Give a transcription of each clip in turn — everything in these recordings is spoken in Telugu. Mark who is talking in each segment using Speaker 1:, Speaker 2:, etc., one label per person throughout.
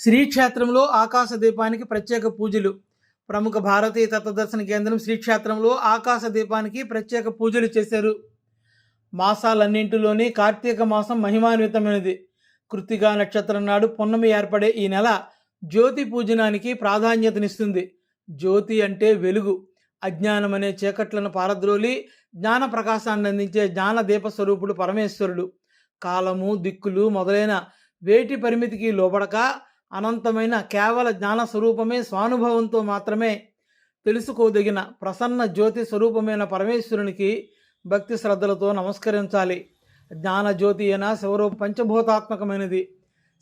Speaker 1: శ్రీక్షేత్రంలో ఆకాశ దీపానికి ప్రత్యేక పూజలు. ప్రముఖ భారతీయ తత్వదర్శన కేంద్రం శ్రీక్షేత్రంలో ఆకాశ దీపానికి ప్రత్యేక పూజలు చేశారు. మాసాలన్నింటిలోని కార్తీక మాసం మహిమాన్వితమైనది. కృత్తిగా నక్షత్రం నాడు పున్నమి ఏర్పడే ఈ నెల జ్యోతి పూజనానికి ప్రాధాన్యతనిస్తుంది. జ్యోతి అంటే వెలుగు. అజ్ఞానం అనే చీకట్లను పారద్రోలి జ్ఞాన ప్రకాశాన్ని అందించే జ్ఞాన దీప స్వరూపుడు పరమేశ్వరుడు. కాలము దిక్కులు మొదలైన వేటి పరిమితికి లోబడక అనంతమైన కేవల జ్ఞాన స్వరూపమే స్వానుభవంతో మాత్రమే తెలుసుకోదగిన ప్రసన్న జ్యోతి స్వరూపమైన పరమేశ్వరునికి భక్తి శ్రద్ధలతో నమస్కరించాలి. జ్ఞాన జ్యోతి అయిన శివరూప పంచభూతాత్మకమైనది.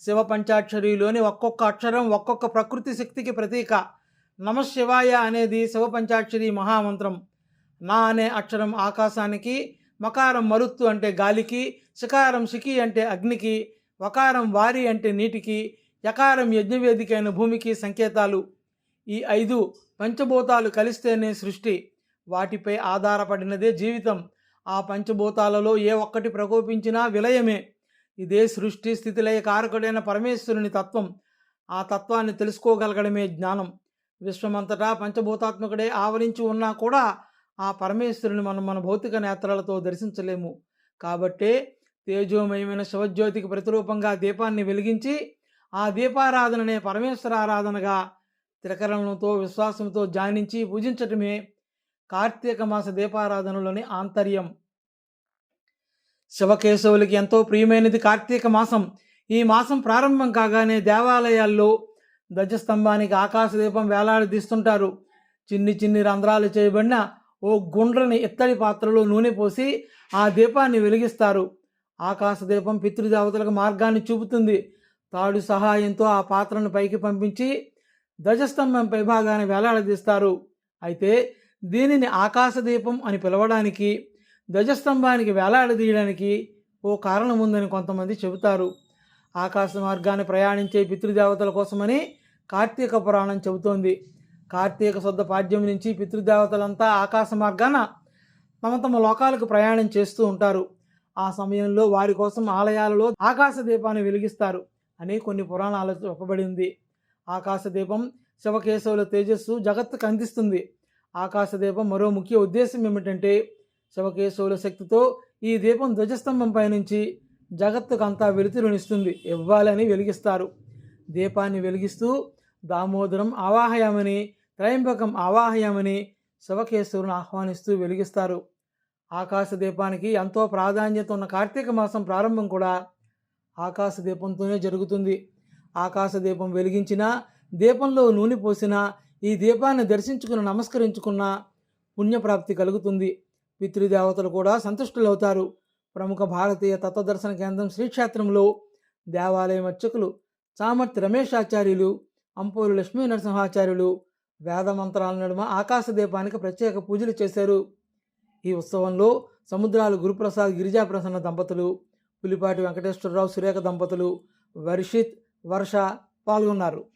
Speaker 1: శివ పంచాక్షరిలోని ఒక్కొక్క అక్షరం ఒక్కొక్క ప్రకృతి శక్తికి ప్రతీక. నమశివాయ అనేది శివ పంచాక్షరి మహామంత్రం. నా అనే అక్షరం ఆకాశానికి మకారం మరుత్తు అంటే గాలికి శికారం శిఖి అంటే అగ్నికి వకారం వారి అంటే నీటికి యకారం యజ్ఞవేదిక అయిన భూమికి సంకేతాలు. ఈ ఐదు పంచభూతాలు కలిస్తేనే సృష్టి. వాటిపై ఆధారపడినదే జీవితం. ఆ పంచభూతాలలో ఏ ఒక్కటి ప్రకోపించినా విలయమే. ఇదే సృష్టి స్థితిలయ కారకుడైన పరమేశ్వరుని తత్వం. ఆ తత్వాన్ని తెలుసుకోగలగడమే జ్ఞానం. విశ్వమంతటా పంచభూతాత్మకుడే ఆవరించి ఉన్నా కూడా ఆ పరమేశ్వరుని మనం మన భౌతిక నేత్రాలతో దర్శించలేము. కాబట్టే తేజోమయమైన శివజ్యోతికి ప్రతిరూపంగా దీపాన్ని వెలిగించి ఆ దీపారాధననే పరమేశ్వర ఆరాధనగా త్రికరణంతో విశ్వాసంతో జానించి పూజించటమే కార్తీక మాస దీపారాధనలోని ఆంతర్యం. శివకేశవులకి ఎంతో ప్రియమైనది కార్తీక మాసం. ఈ మాసం ప్రారంభం కాగానే దేవాలయాల్లో ధ్వజస్తంభానికి ఆకాశ దీపం వేలాడదీస్తుంటారు చిన్ని చిన్ని రంధ్రాలు చేయబడిన ఓ గుండ్రని ఇత్తడి పాత్రలో నూనె పోసి ఆ దీపాన్ని వెలిగిస్తారు. ఆకాశ దీపం పితృదేవతలకు మార్గాన్ని చూపుతుంది. తాడు సహాయంతో ఆ పాత్రను పైకి పంపించి ధ్వజస్తంభం పైభాగాన్ని వేలాడదీస్తారు. అయితే దీనిని ఆకాశ దీపం అని పిలవడానికి ధ్వజస్తంభానికి వేలాడదీయడానికి ఓ కారణం ఉందని కొంతమంది చెబుతారు. ఆకాశ మార్గాన్ని ప్రయాణించే పితృదేవతల కోసమని కార్తీక పురాణం చెబుతోంది. కార్తీక శుద్ధ పాడ్యం నుంచి పితృదేవతలంతా ఆకాశ మార్గాన తమ తమ లోకాలకు ప్రయాణం చేస్తూ ఉంటారు. ఆ సమయంలో వారి కోసం ఆలయాలలో ఆకాశ దీపాన్ని వెలిగిస్తారు. అని కొన్ని పురాణాలు చెప్పబడింది ఆకాశ దీపం శివకేశవుల తేజస్సు జగత్తుకు అందిస్తుంది. ఆకాశ దీపం మరో ముఖ్య ఉద్దేశం ఏమిటంటే శివకేశవుల శక్తితో ఈ దీపం ధ్వజస్తంభం పైనుంచి జగత్తుకు అంతా వెలుతురునిస్తుంది. ఇవ్వాలని వెలిగిస్తారు. దీపాన్ని వెలిగిస్తూ దామోదరం ఆవాహయామని త్రయంబకం ఆవాహయామని శివకేశవులను ఆహ్వానిస్తూ వెలిగిస్తారు. ఆకాశ దీపానికి ఎంతో ప్రాధాన్యత ఉన్న కార్తీక మాసం ప్రారంభం కూడా ఆకాశ దీపంతోనే జరుగుతుంది. ఆకాశ దీపం వెలిగించినా దీపంలో నూనె పోసినా ఈ దీపాన్ని దర్శించుకుని నమస్కరించుకున్న పుణ్యప్రాప్తి కలుగుతుంది. పితృదేవతలు కూడా సంతుష్టులవుతారు. ప్రముఖ భారతీయ తత్వదర్శన కేంద్రం శ్రీక్షేత్రంలో దేవాలయం అర్చకులు చామర్తి రమేష్ ఆచార్యులు అంపోలు లక్ష్మీ నరసింహాచార్యులు వేద మంత్రాల నడుమ ఆకాశ దీపానికి ప్రత్యేక పూజలు చేశారు. ఈ ఉత్సవంలో సముద్రాలు గురుప్రసాద్ గిరిజాప్రసన్న దంపతులు పులిపాటి వెంకటేశ్వరరావు సురేఖ దంపతులు వర్షిత్ వర్ష పాల్గొన్నారు.